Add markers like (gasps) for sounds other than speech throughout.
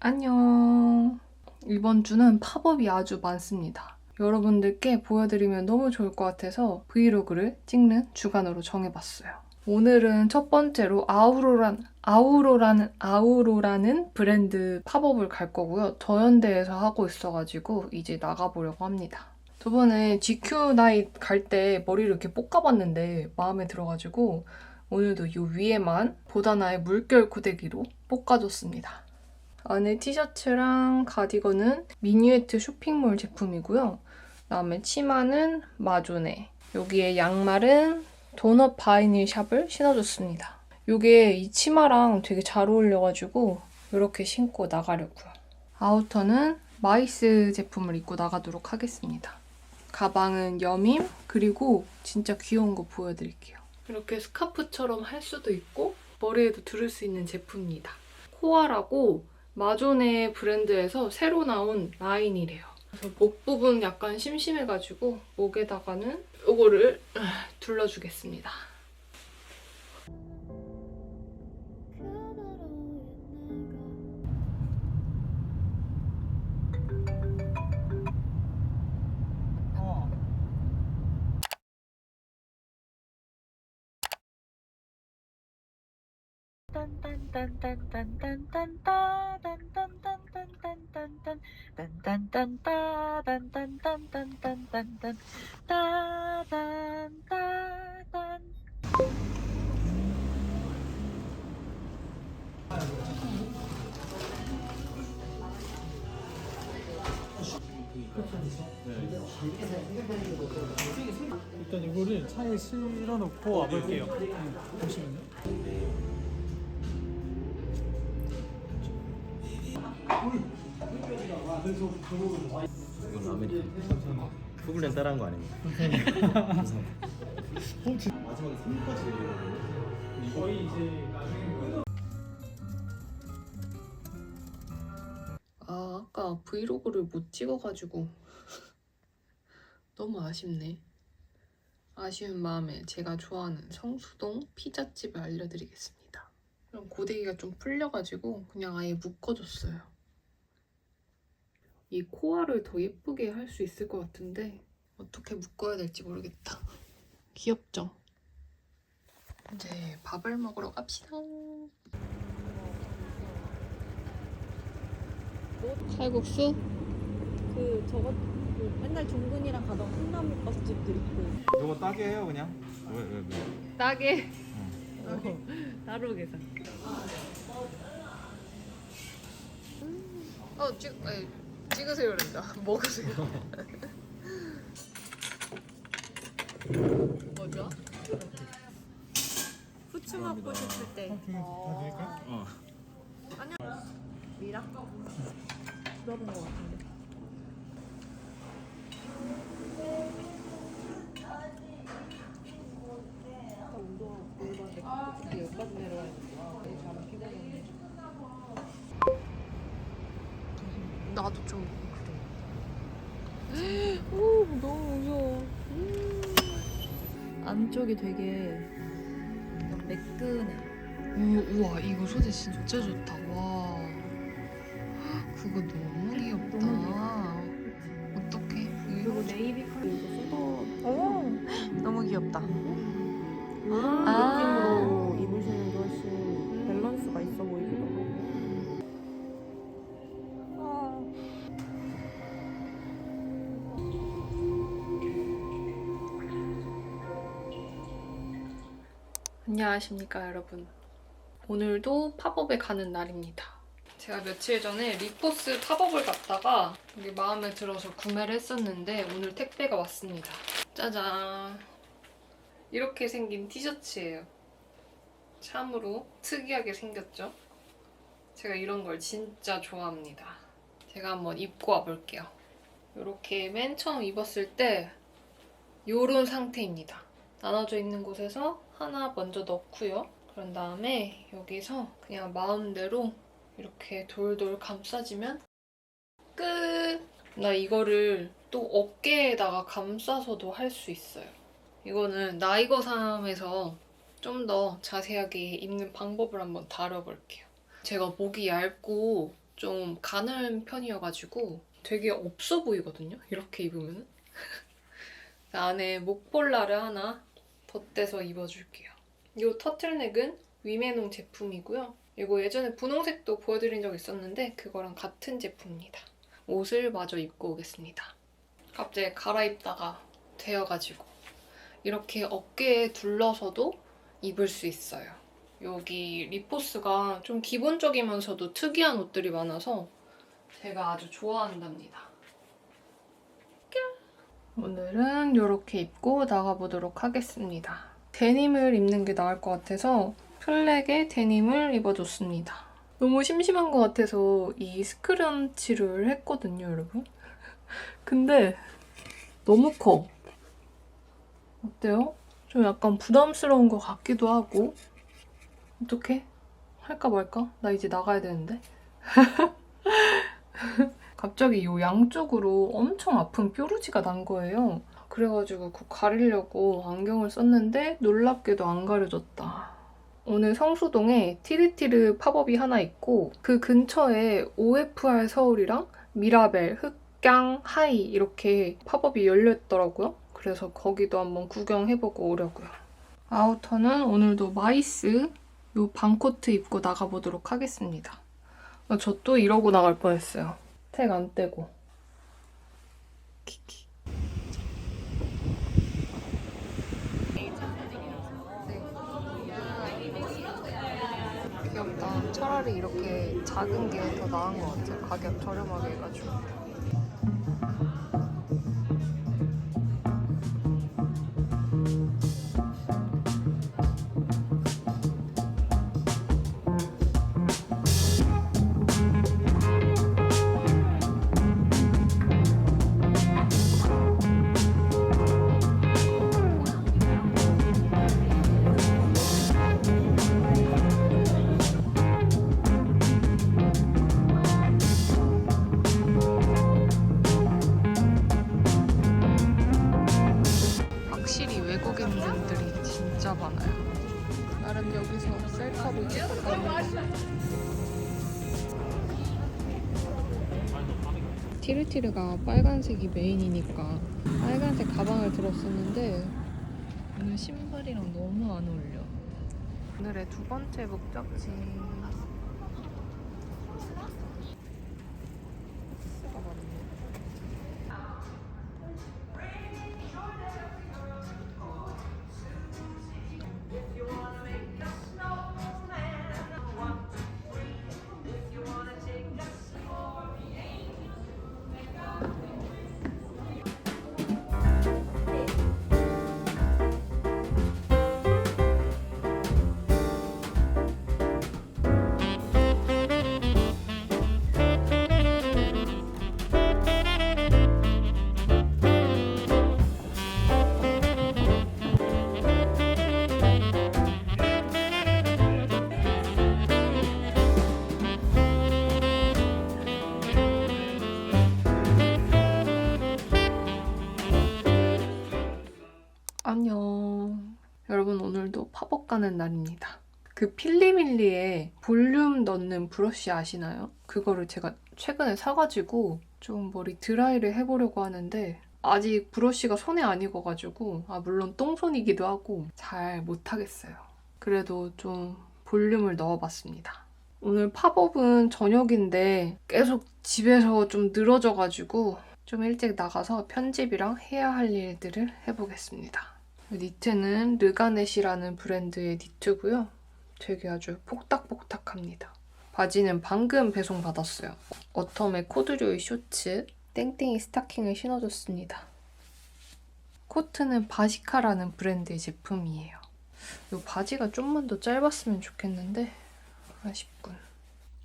안녕. 이번 주는 팝업이 아주 많습니다. 여러분들께 보여드리면 너무 좋을 것 같아서 브이로그를 찍는 주간으로 정해봤어요. 오늘은 첫 번째로 아우로란, 아우로라는, 아우로라는 브랜드 팝업을 갈 거고요. 더현대에서 하고 있어가지고 이제 나가보려고 합니다. 저번에 GQ 나잇 갈때 머리를 이렇게 볶아봤는데 마음에 들어가지고 오늘도 이 위에만 보다나의 물결 고데기로 볶아줬습니다. 안에 티셔츠랑 가디건은 미니웨트 쇼핑몰 제품이고요. 그다음에 치마는 마조네. 여기에 양말은 도넛 바이닐 샵을 신어줬습니다. 이게 이 치마랑 되게 잘 어울려가지고 이렇게 신고 나가려고요. 아우터는 마이스 제품을 입고 나가도록 하겠습니다. 가방은 여밈 그리고 진짜 귀여운 거 보여드릴게요. 이렇게 스카프처럼 할 수도 있고 머리에도 두를 수 있는 제품입니다. 코아라고 마조네 브랜드에서 새로 나온 라인이래요. 목 부분 약간 심심해가지고 목에다가는 이거를 둘러주겠습니다. 일단 이거를 차에 실어놓고 와볼게요. 보시면요. 이건 아메리카노. 후블렌 따라한 거 아닙니까? (laughs) 마지막에 3까지 내리거든요. 거의 이제 나중에 아, 아까 브이로그를 못 찍어가지고 너무 아쉽네. 아쉬운 마음에 제가 좋아하는 성수동 피자집을 알려드리겠습니다. 그럼 고데기가 좀 풀려가지고 그냥 아예 묶어줬어요. 이 코알을 더 예쁘게 할 수 있을 것 같은데 어떻게 묶어야 될지 모르겠다. 귀엽죠? 이제 밥을 먹으러 갑시다. 칼국수? 그 저거 그 맨날 종근이랑 가던 콩나물밥집도 있고 이거 따게 해요 그냥? 왜 왜 왜? 싸게 따로 계산 어 찍, 아니, 찍으세요 그랬다 (laughs) 먹으세요. 뭐 좋아? 후추 먹고 싶을 때. 다 드릴까요? 어. 미라? 들어본 것 같은데 나도 좀 그래 (gasps) 오 너무 무서워. 안쪽이 되게 매끈해. 오, 우와 이거 소재 진짜 좋다. 와. (gasps) 그거 너무 귀엽다. 어떡해? 그리고 네이비 컬러 이거 쏟아. 너무 귀엽다 안녕하십니까 여러분. 오늘도 팝업에 가는 날입니다. 제가 며칠 전에 리포스 팝업을 갔다가 이게 마음에 들어서 구매를 했었는데 오늘 택배가 왔습니다. 짜잔. 이렇게 생긴 티셔츠예요. 참으로 특이하게 생겼죠? 제가 이런 걸 진짜 좋아합니다. 제가 한번 입고 와볼게요. 이렇게 맨 처음 입었을 때 요런 상태입니다. 나눠져 있는 곳에서 하나 먼저 넣고요. 그런 다음에 여기서 그냥 마음대로 이렇게 돌돌 감싸지면 끝! 나 이거를 또 어깨에다가 감싸서도 할 수 있어요. 이거는 나이거삼에서 좀 더 자세하게 입는 방법을 한번 다뤄볼게요. 제가 목이 얇고 좀 가는 편이어가지고 되게 없어 보이거든요. 이렇게 입으면. (laughs) 안에 목볼라를 하나 덧대서 입어줄게요. 이 터틀넥은 위메농 제품이고요. 이거 예전에 분홍색도 보여드린 적 있었는데 그거랑 같은 제품입니다. 옷을 마저 입고 오겠습니다. 갑자기 갈아입다가 되어가지고 이렇게 어깨에 둘러서도 입을 수 있어요. 여기 리포스가 좀 기본적이면서도 특이한 옷들이 많아서 제가 아주 좋아한답니다. 오늘은 이렇게 입고 나가보도록 하겠습니다. 데님을 입는 게 나을 것 같아서 플렉에 데님을 입어줬습니다. 너무 심심한 것 같아서 이 스크런치를 했거든요, 여러분. (laughs) 근데 너무 커. 어때요? 좀 약간 부담스러운 것 같기도 하고. 어떡해? 할까 말까? 나 이제 나가야 되는데. (laughs) 갑자기 이 양쪽으로 엄청 아픈 뾰루지가 난 거예요. 그래가지고 그거 가리려고 안경을 썼는데 놀랍게도 안 가려졌다. 오늘 성수동에 티르티르 팝업이 하나 있고 그 근처에 OFR 서울이랑 미라벨, 흑gang, 하이 이렇게 팝업이 열렸더라고요. 그래서 거기도 한번 구경해보고 오려고요. 아우터는 오늘도 마이스 요 반코트 입고 나가보도록 하겠습니다. 저 또 이러고 나갈 뻔했어요. 택 안 떼고. 귀엽다. 차라리 이렇게 작은 게 더 나은 것 같아요. 가격 저렴하게 해가지고. 확실히 외국인 분들이 진짜 많아요. 나름 여기서 셀카도 가는 티르티르가 빨간색이 메인이니까 빨간색 가방을 들었었는데 오늘 신발이랑 너무 안 어울려. 오늘의 두 번째 목적지. 오늘도 팝업 가는 날입니다. 그 필리밀리에 볼륨 넣는 브러쉬 아시나요? 그거를 제가 최근에 사가지고 좀 머리 드라이를 해보려고 하는데 아직 브러쉬가 손에 안 익어가지고 아 물론 똥손이기도 하고 잘 못하겠어요. 그래도 좀 볼륨을 넣어봤습니다. 오늘 팝업은 저녁인데 계속 집에서 좀 늘어져가지고 좀 일찍 나가서 편집이랑 해야 할 일들을 해보겠습니다. 니트는 르가넷이라는 브랜드의 니트고요. 되게 아주 폭닥폭닥합니다. 바지는 방금 배송받았어요. 어텀의 코드류의 쇼츠, 땡땡이 스타킹을 신어줬습니다. 코트는 바시카라는 브랜드의 제품이에요. 이 바지가 좀만 더 짧았으면 좋겠는데 아쉽군.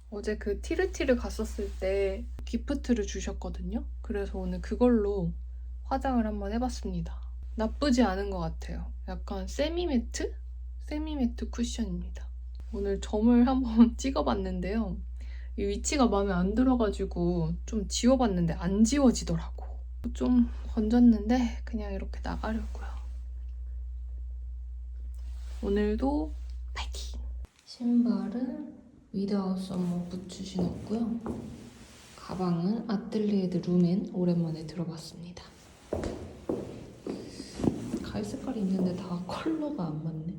어제 그 티르티르 갔었을 때 기프트를 주셨거든요. 그래서 오늘 그걸로 화장을 한번 해봤습니다. 나쁘지 않은 것 같아요. 약간 세미매트? 세미매트 쿠션입니다. 오늘 점을 한번 (laughs) 찍어봤는데요. 이 위치가 마음에 안 들어가지고 좀 지워봤는데 안 지워지더라고. 좀 건졌는데 그냥 이렇게 나가려고요. 오늘도 파이팅! 신발은 위드아웃 썸머 부츠 신었고요. 가방은 아틀리에드 루멘 오랜만에 들어봤습니다. 갈 색깔이 있는데 다 컬러가 안 맞네.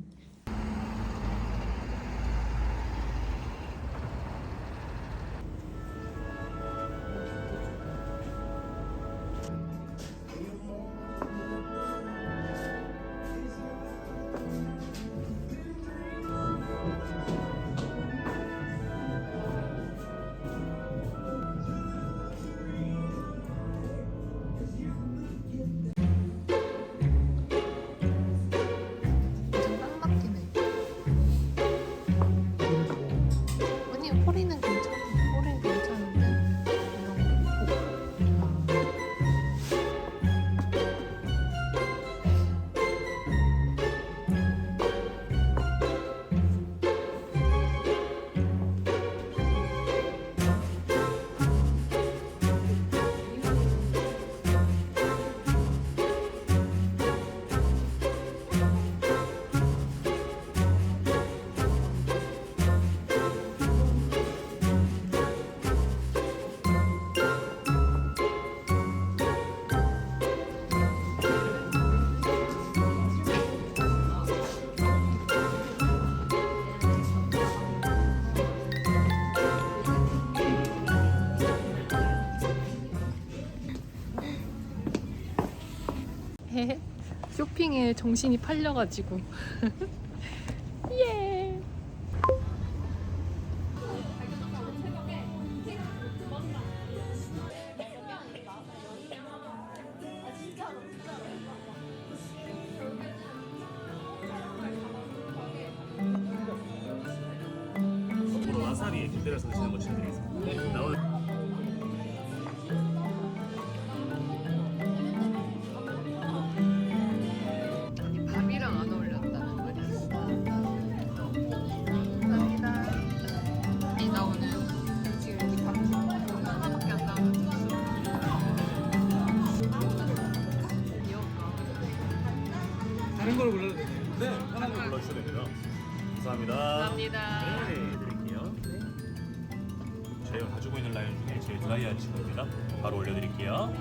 쇼핑에 정신이 팔려가지고 (laughs) 예. 와사비에 김대라서 드시는 거 추천드리겠습니다. 네, 나오 가 가지고 있는 라인 중에 제일 드라이한 친구입니다. 바로 올려드릴게요.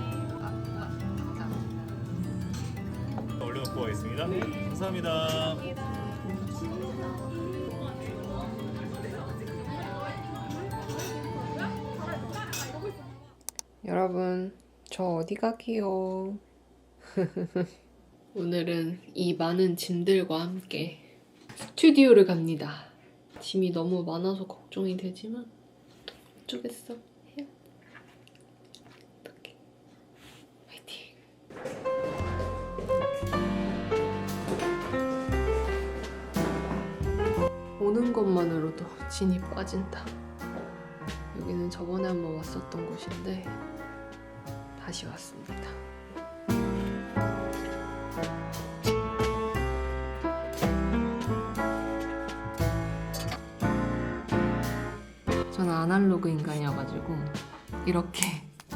올려놓고 가겠습니다. 감사합니다. 여러분, 저 어디 가기요? (laughs) 오늘은 이 많은 짐들과 함께 스튜디오를 갑니다. 짐이 너무 많아서 걱정이 되지만 어쩌겠어. 해요. 어떡해. 화이팅. 오는 것만으로도 진이 빠진다. 여기는 저번에 한번 왔었던 곳인데 다시 왔습니다. 인간이어가지고 이렇게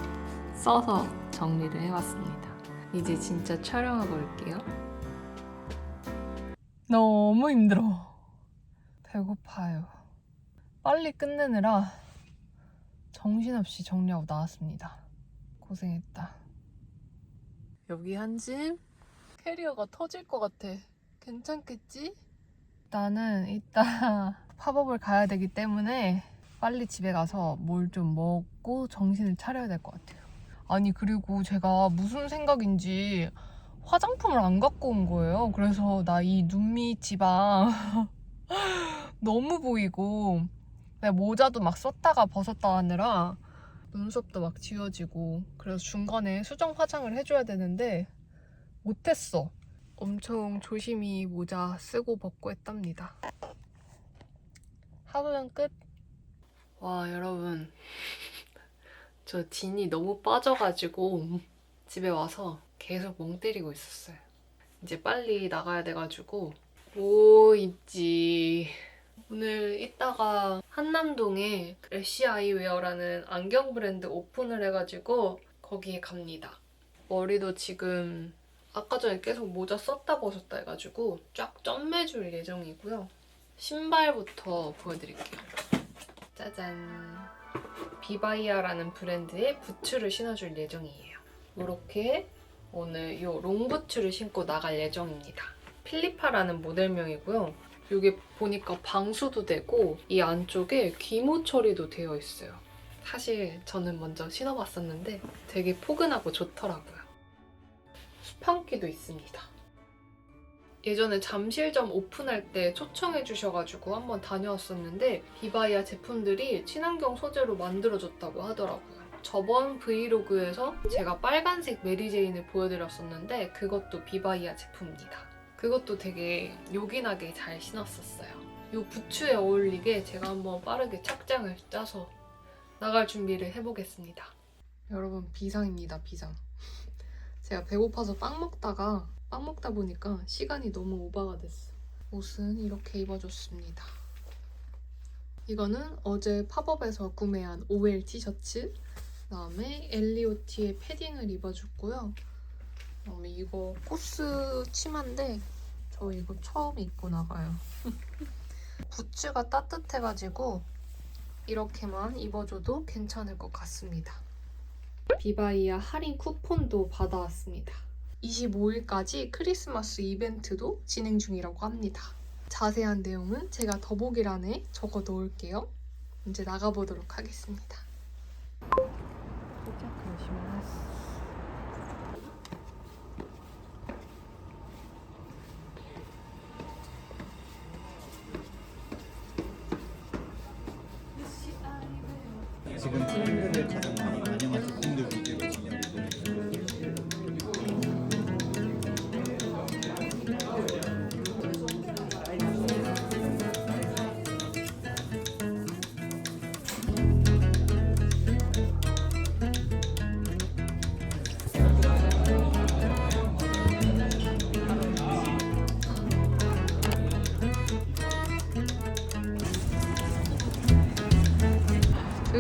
(laughs) 써서 정리를 해왔습니다. 이제 진짜 촬영하고 올게요. 너무 힘들어. 배고파요. 빨리 끝내느라 정신없이 정리하고 나왔습니다. 고생했다. 여기 한 짐? 캐리어가 터질 것 같아. 괜찮겠지? 나는 이따 (laughs) 팝업을 가야 되기 때문에 빨리 집에 가서 뭘 좀 먹고 정신을 차려야 될 것 같아요. 아니, 그리고 제가 무슨 생각인지 화장품을 안 갖고 온 거예요. 그래서 나 이 눈밑 지방 (laughs) 너무 보이고 모자도 막 썼다가 벗었다 하느라 눈썹도 막 지워지고 그래서 중간에 수정 화장을 해줘야 되는데 못했어. 엄청 조심히 모자 쓰고 벗고 했답니다. 하루는 끝. 와 여러분 저 진이 너무 빠져가지고 집에 와서 계속 멍 때리고 있었어요. 이제 빨리 나가야 돼가지고 뭐 입지 오늘 이따가 한남동에 애쉬 아이웨어라는 안경 브랜드 오픈을 해가지고 거기에 갑니다. 머리도 지금 아까 전에 계속 모자 썼다 벗었다 해가지고 쫙 점매줄 예정이고요. 신발부터 보여드릴게요. 짜잔. 비바이아라는 브랜드의 부츠를 신어줄 예정이에요. 이렇게 오늘 이 롱부츠를 신고 나갈 예정입니다. 필리파라는 모델명이고요. 이게 보니까 방수도 되고 이 안쪽에 기모 처리도 되어 있어요. 사실 저는 먼저 신어봤었는데 되게 포근하고 좋더라고요. 수판기도 있습니다. 예전에 잠실점 오픈할 때 초청해 주셔가지고 한번 다녀왔었는데 비바이아 제품들이 친환경 소재로 만들어졌다고 하더라고요. 저번 브이로그에서 제가 빨간색 메리제인을 보여드렸었는데 그것도 비바이아 제품입니다. 그것도 되게 요긴하게 잘 신었었어요. 이 부츠에 어울리게 제가 한번 빠르게 착장을 짜서 나갈 준비를 해보겠습니다. 여러분 비상입니다 비상. 제가 배고파서 빵 먹다가 빵 먹다 보니까 시간이 너무 오바가 됐어. 옷은 이렇게 입어줬습니다. 이거는 어제 팝업에서 구매한 OL 티셔츠. 그다음에 엘리오티의 패딩을 입어줬고요. 그다음에 이거 코스 치마인데 저 이거 처음 입고 나가요. (laughs) 부츠가 따뜻해가지고 이렇게만 입어줘도 괜찮을 것 같습니다. 비바이아 할인 쿠폰도 받아왔습니다. 25일까지 크리스마스 이벤트도 진행 중이라고 합니다. 자세한 내용은 제가 더보기란에 적어 놓을게요. 이제 나가보도록 하겠습니다. 지금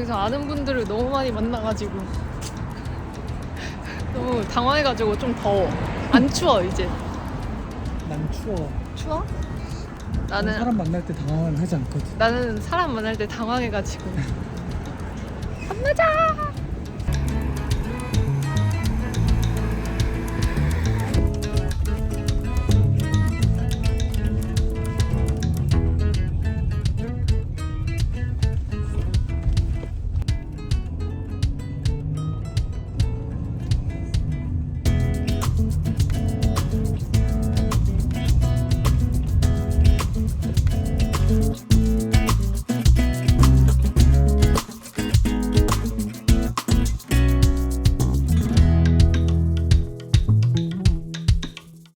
여기서 아는 분들을 너무 많이 만나가지고 (laughs) 너무 당황해가지고 좀 더워. 안 추워 이제. 난 추워. 추워? 나는 사람 만날 때 당황을 하지 않거든. 나는 사람 만날 때 당황해가지고 (laughs)